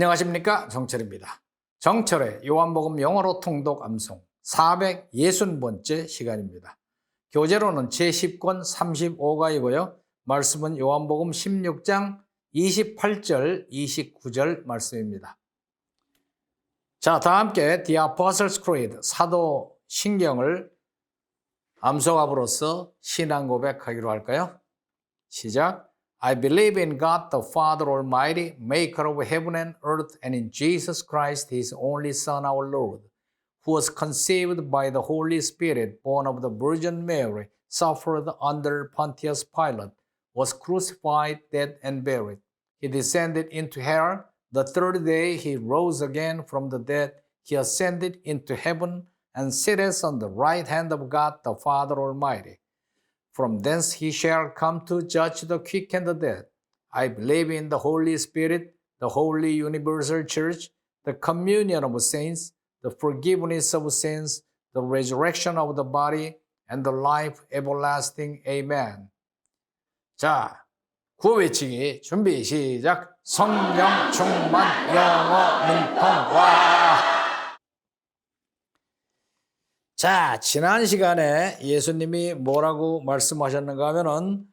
안녕하십니까 정철입니다. 정철의 요한복음 영어로 통독 암송 460번째 시간입니다. 교재로는 제10권 35가이고요. 말씀은 요한복음 16장 28절 29절 말씀입니다. 자, 다 함께 The Apostles' Creed 사도 신경을 암송함으로써 신앙 고백하기로 할까요? 시작. I believe in God the Father Almighty, maker of heaven and earth, and in Jesus Christ, his only Son, our Lord, who was conceived by the Holy Spirit, born of the Virgin Mary, suffered under Pontius Pilate, was crucified, dead, and buried. He descended into hell. The third day he rose again from the dead. He ascended into heaven and sitteth on the right hand of God the Father Almighty. From thence he shall come to judge the quick and the dead. I believe in the Holy Spirit, the holy universal church, the communion of saints, the forgiveness of sins, the resurrection of the body, and the life everlasting. Amen. 자, 구호 외치기 준비 시작. 성령 충만 영어 문통 자, 지난 시간에 예수님이 뭐라고 말씀하셨는가 하면은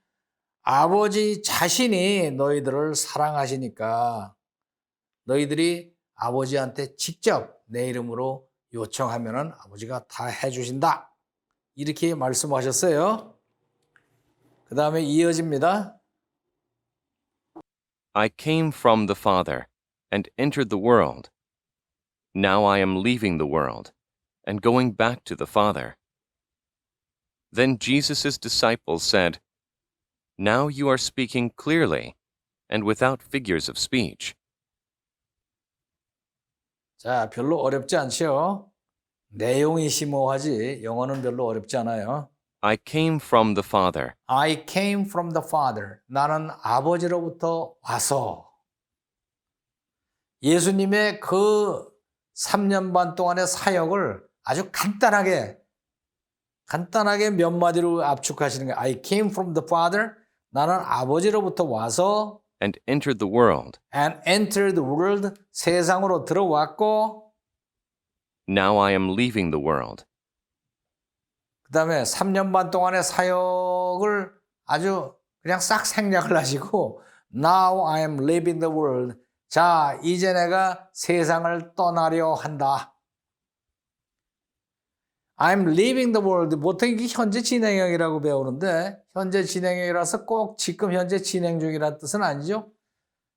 아버지 자신이 너희들을 사랑하시니까 너희들이 아버지한테 직접 내 이름으로 요청하면은 아버지가 다 해주신다. 이렇게 말씀하셨어요. 그 다음에 이어집니다. I came from the Father and entered the world. Now I am leaving the world and going back to the Father. Then Jesus' disciples said, Now you are speaking clearly and without figures of speech. 자, 별로 어렵지 않죠? 내용이 심오하지 영어는 별로 어렵지 않아요. I came from the Father. I came from the Father. 나는 아버지로부터 와서 예수님의 그 3년 반 동안의 사역을 아주 간단하게 간단하게 몇 마디로 압축하시는 거예요. I came from the Father. 나는 아버지로부터 와서 and entered the world. and entered the world 세상으로 들어왔고 Now I am leaving the world. 그 다음에 3년 반 동안의 사역을 아주 그냥 싹 생략을 하시고 Now I am leaving the world. 자, 이제 내가 세상을 떠나려 한다. I'm leaving the world. 보통 이게 현재 진행형이라고 배우는데 현재 진행형이라서 꼭 지금 현재 진행 중이라는 뜻은 아니죠.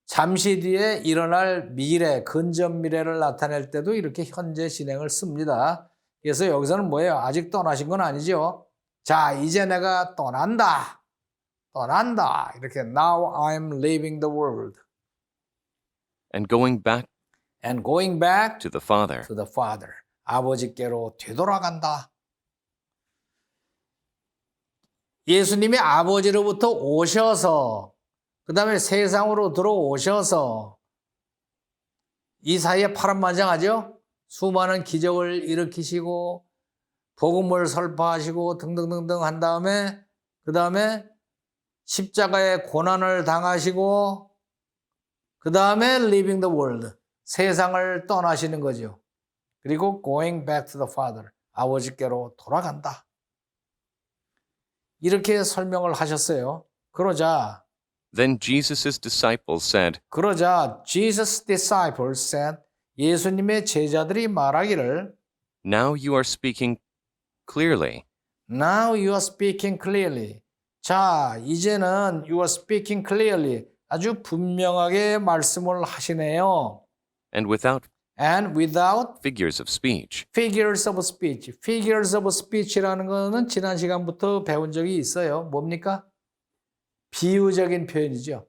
잠시 뒤에 일어날 미래, 근전 미래를 나타낼 때도 이렇게 현재 진행을 씁니다. 그래서 여기서는 뭐예요? 아직 떠나신 건 아니죠. 자, 이제 내가 떠난다. 떠난다. 이렇게 now I'm leaving the world and going back and going back to the Father. to the Father. 아버지께로 되돌아간다. 예수님이 아버지로부터 오셔서 그 다음에 세상으로 들어오셔서 이 사이에 파란만장하죠? 수많은 기적을 일으키시고 복음을 설파하시고 등등등등 한 다음에 그 다음에 십자가의 고난을 당하시고 그 다음에 leaving the world 세상을 떠나시는 거죠. 그리고 going back to the Father 아버지께로 돌아간다. 이렇게 설명을 하셨어요. 그러자 Then Jesus' disciples said, 그러자 Jesus disciples said 예수님의 제자들이 말하기를 Now you are speaking clearly Now you are speaking clearly. 자, 이제는 you are speaking clearly. 아주 분명하게 말씀을 하시네요. and without And without figures of speech. figures of speech. figures of speech라는 거는 지난 시간부터 배운 적이 있어요. 뭡니까? 비유적인 표현이죠.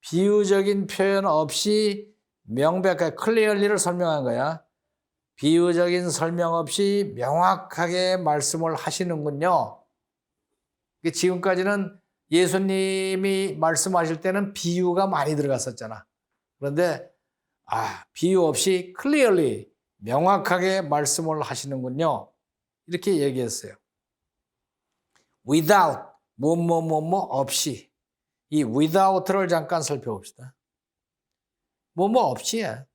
비유적인 표현 없이 명백하게 clearly를 설명한 거야. 비유적인 설명 없이 명확하게 말씀을 하시는군요. 지금까지는 예수님이 말씀하실 때는 비유가 많이 들어갔었잖아. 그런데 아, 비유 없이 clearly 명확하게 말씀을 하시는군요. 이렇게 얘기했어요. without 뭐뭐뭐뭐 없이 이 without를 잠깐 살펴봅시다. 뭐뭐 없이야.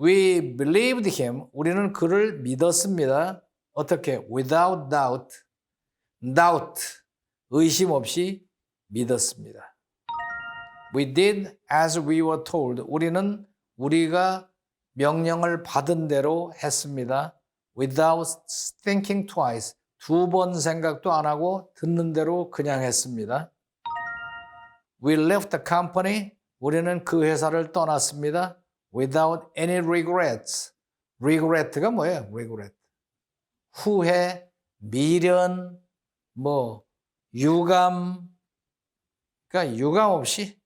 We believed him. 우리는 그를 믿었습니다. 어떻게? Without doubt. doubt. 의심 없이 믿었습니다. We did as we were told. 우리는 우리가 명령을 받은 대로 했습니다. Without thinking twice. 두 번 생각도 안 하고 듣는 대로 그냥 했습니다. We left the company. 우리는 그 회사를 떠났습니다. Without any regrets. regret가 뭐예요? regret. 후회, 미련, 뭐 유감. 그러니까 유감 없이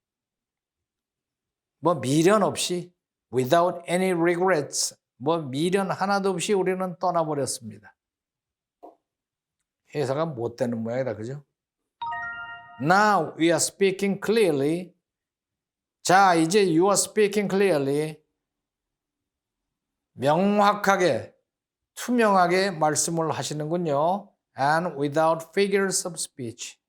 뭐 미련 없이 without any regrets. 뭐 미련 하나도 없이 우리는 떠나버렸습니다. 회사가 못 되는 모양이다. 그죠? Now we are speaking clearly. 자, 이제 you are speaking clearly. 명확하게, 투명하게 말씀을 하시는군요. And without figures of speech.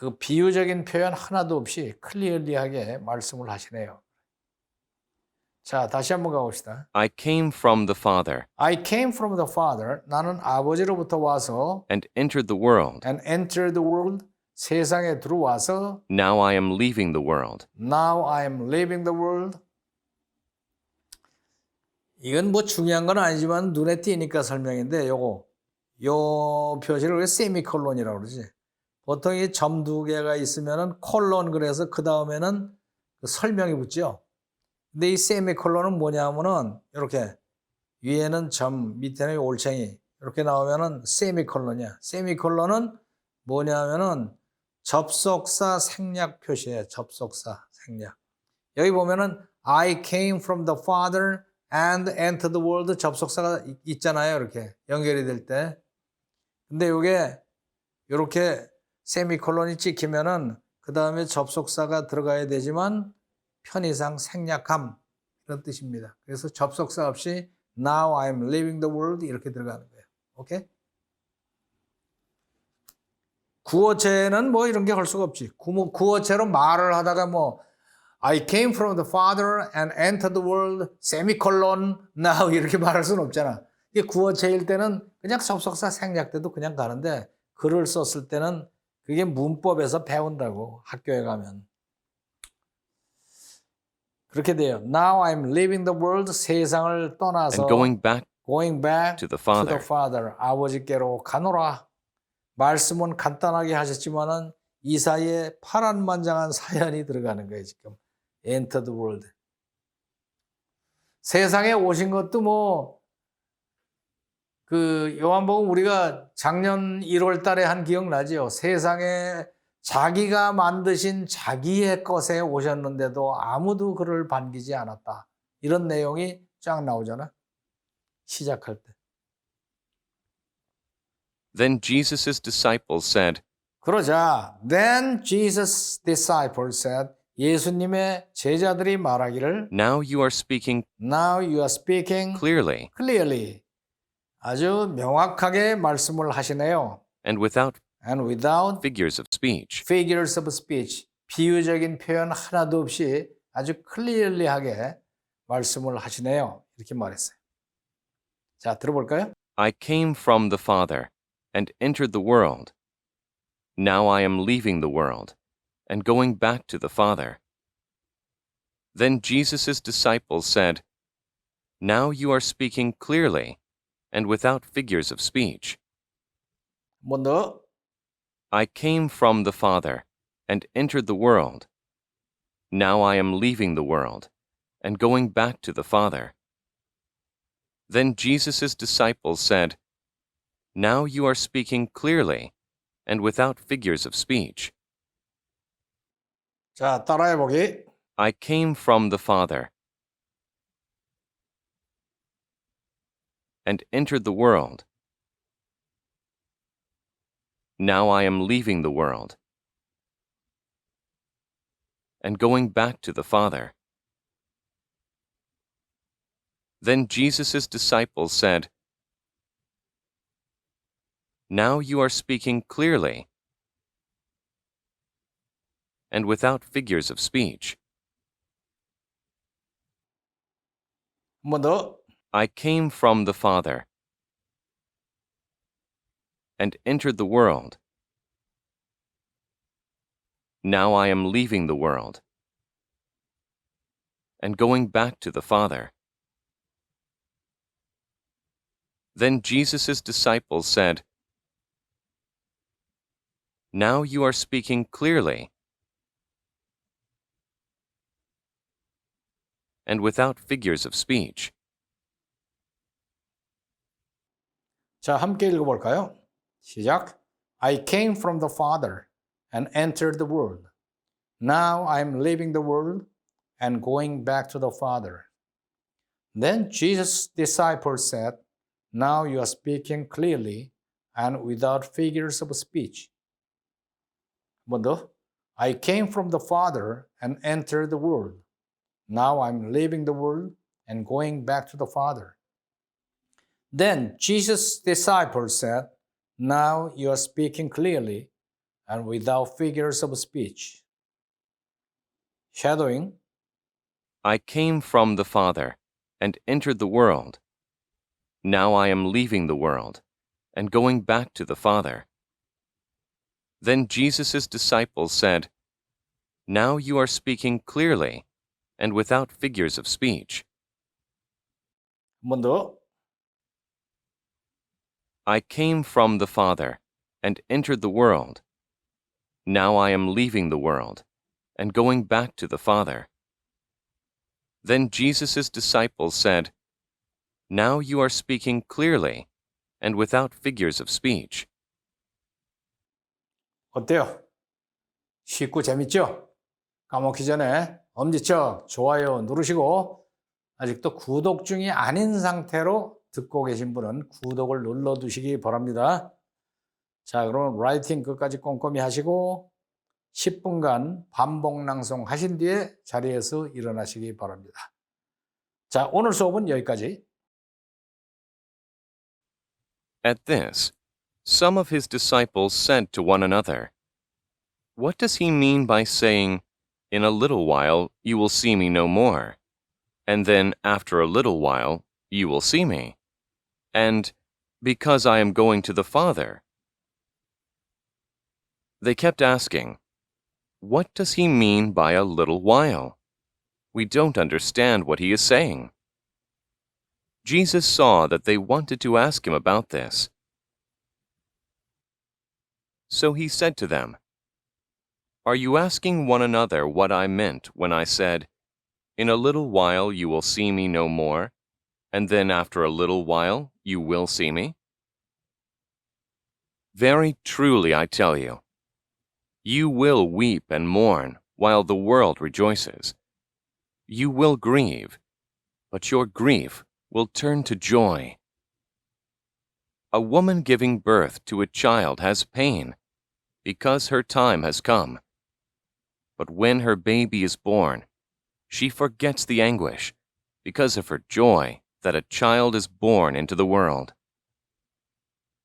그 비유적인 표현 하나도 없이 클리어리하게 말씀을 하시네요. 자, 다시 한번 가봅시다. I came from the Father I came from the Father. 나는 아버지로부터 와서 and entered the world. and entered the world. 세상에 들어와서 Now I am leaving the world. now I am leaving the world. 이건 뭐 중요한 건 아니지만 눈에 띄니까 설명인데 요거 요 표시를 왜 세미콜론이라고 그러지? 보통 이 점 두 개가 있으면은 콜론 그래서 그 다음에는 그 설명이 붙죠. 근데 이 세미콜론은 뭐냐면은 이렇게 위에는 점, 밑에는 올챙이 이렇게 나오면은 세미콜론이야. 세미콜론은 뭐냐면은 접속사 생략 표시예요. 접속사 생략. 여기 보면은 I came from the Father and entered the world 접속사가 있- 있잖아요. 이렇게 연결이 될 때. 근데 이게 이렇게 세미콜론이 찍히면은 그 다음에 접속사가 들어가야 되지만 편의상 생략함 이런 뜻입니다. 그래서 접속사 없이 Now I'm leaving the world 이렇게 들어가는 거예요. 오케이? 구어체는 뭐 이런 게 할 수가 없지. 구- 구어체로 말을 하다가 뭐 I came from the Father and entered the world, semicolon, now 이렇게 말할 수는 없잖아. 이게 구어체일 때는 그냥 접속사 생략돼도 그냥 가는데 글을 썼을 때는 그게 문법에서 배운다고 학교에 가면. 그렇게 돼요. Now I'm leaving the world, 세상을 떠나서 and going back going back to the to Father. the Father, 아버지께로 가노라. 말씀은 간단하게 하셨지만은 이 사이에 파란만장한 사연이 들어가는 거예요, 지금. Enter the world. 세상에 오신 것도 뭐, 그, 요한복음 우리가 작년 1월 달에 한 기억나죠? 세상에 자기가 만드신 자기의 것에 오셨는데도 아무도 그를 반기지 않았다. 이런 내용이 쫙 나오잖아. 시작할 때. Then Jesus' disciples said, 그러자 then Jesus disciples said 예수님의 제자들이 말하기를 Now you are speaking now you are speaking clearly clearly 아주 명확하게 말씀을 하시네요. and without and without figures of speech. figures of speech 비유적인 표현 하나도 없이 아주 clearly하게 말씀을 하시네요. 이렇게 말했어요. 자, 들어볼까요? I came from the Father and entered the world. Now I am leaving the world and going back to the Father. Then Jesus' disciples said, Now you are speaking clearly and without figures of speech. 뭐 더? I came from the Father and entered the world. Now I am leaving the world and going back to the Father. Then Jesus' disciples said, Now you are speaking clearly and without figures of speech. 자, 따라해 보기. I came from the Father and entered the world. Now I am leaving the world and going back to the Father. Then Jesus' disciples said, Now you are speaking clearly and without figures of speech. ಮೊದಲು I came from the Father and entered the world. Now I am leaving the world and going back to the Father. Then Jesus' disciples said, Now you are speaking clearly and without figures of speech. 자, 함께 읽어볼까요? 시작. I came from the Father and entered the world. Now I am leaving the world and going back to the Father. Then Jesus' disciples said, Now you are speaking clearly and without figures of speech. 한 번 더. I came from the Father and entered the world. Now I'm leaving the world and going back to the Father. Then Jesus' disciples said, Now you are speaking clearly and without figures of speech. Shadowing. I came from the Father and entered the world. Now I am leaving the world and going back to the Father. Then Jesus' disciples said, Now you are speaking clearly and without figures of speech. 한 번 더. I came from the Father and entered the world. Now I am leaving the world and going back to the Father. Then Jesus' disciples said, Now you are speaking clearly and without figures of speech. 어때요? 쉽고 재밌죠? 까먹기 전에 엄지척 좋아요 누르시고 아직도 구독 중이 아닌 상태로 듣고 계신 분은 구독을 눌러두시기 바랍니다. 자, 그럼 라이팅 끝까지 꼼꼼히 하시고 10분간 반복 낭송 하신 뒤에 자리에서 일어나시기 바랍니다. 자, 오늘 수업은 여기까지. At this, some of his disciples said to one another, What does he mean by saying, In a little while you will see me no more, and then after a little while you will see me, and because I am going to the Father? They kept asking, What does he mean by a little while? We don't understand what he is saying. Jesus saw that they wanted to ask him about this. So he said to them, Are you asking one another what I meant when I said, In a little while you will see me no more, and then after a little while you will see me? Very truly I tell you, you will weep and mourn while the world rejoices. You will grieve, but your grief will turn to joy. A woman giving birth to a child has pain because her time has come. But when her baby is born, she forgets the anguish because of her joy that a child is born into the world.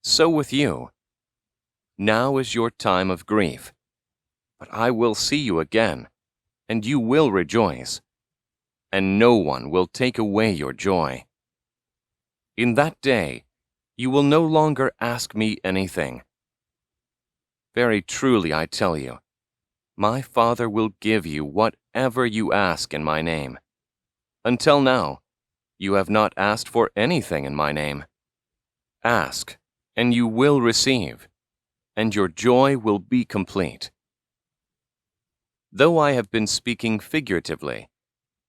So with you. Now is your time of grief, but I will see you again, and you will rejoice, and no one will take away your joy. In that day, you will no longer ask me anything. Very truly I tell you, my Father will give you whatever you ask in my name. Until now, you have not asked for anything in my name. Ask, and you will receive, and your joy will be complete. Though I have been speaking figuratively,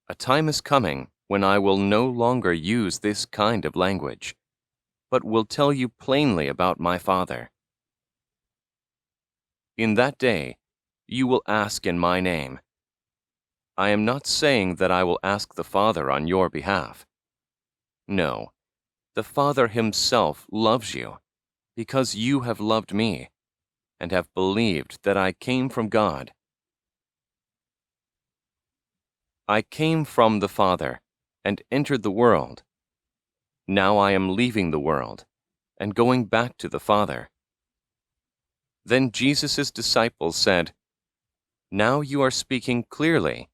a time is coming when I will no longer use this kind of language, but will tell you plainly about my Father. In that day, you will ask in my name. I am not saying that I will ask the Father on your behalf. No, the Father himself loves you, because you have loved me, and have believed that I came from God. I came from the Father, and entered the world. Now I am leaving the world, and going back to the Father. Then Jesus' disciples said, Now you are speaking clearly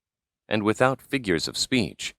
and without figures of speech.